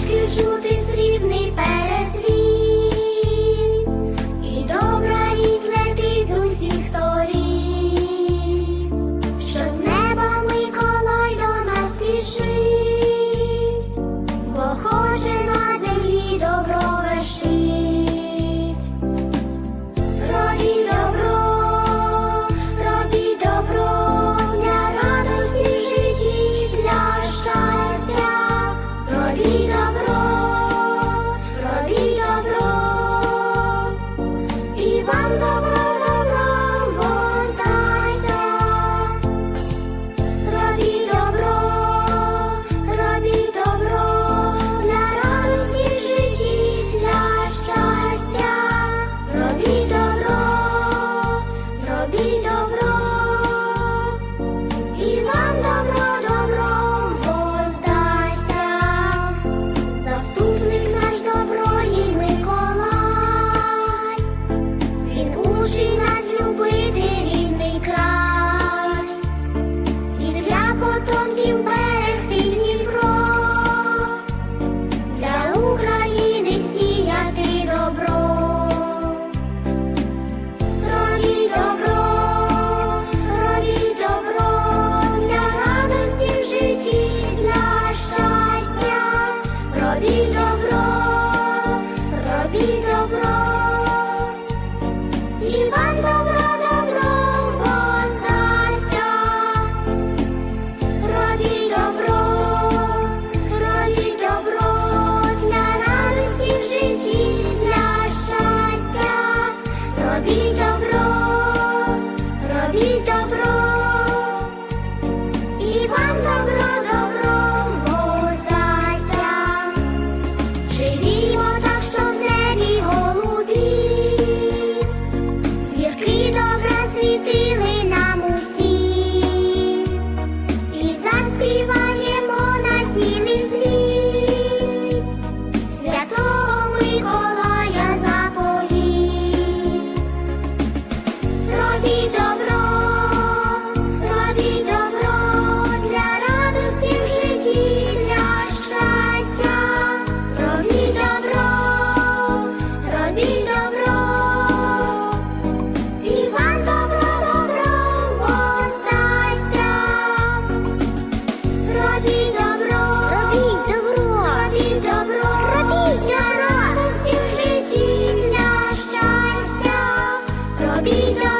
пташки чути срібний перед. over. vida.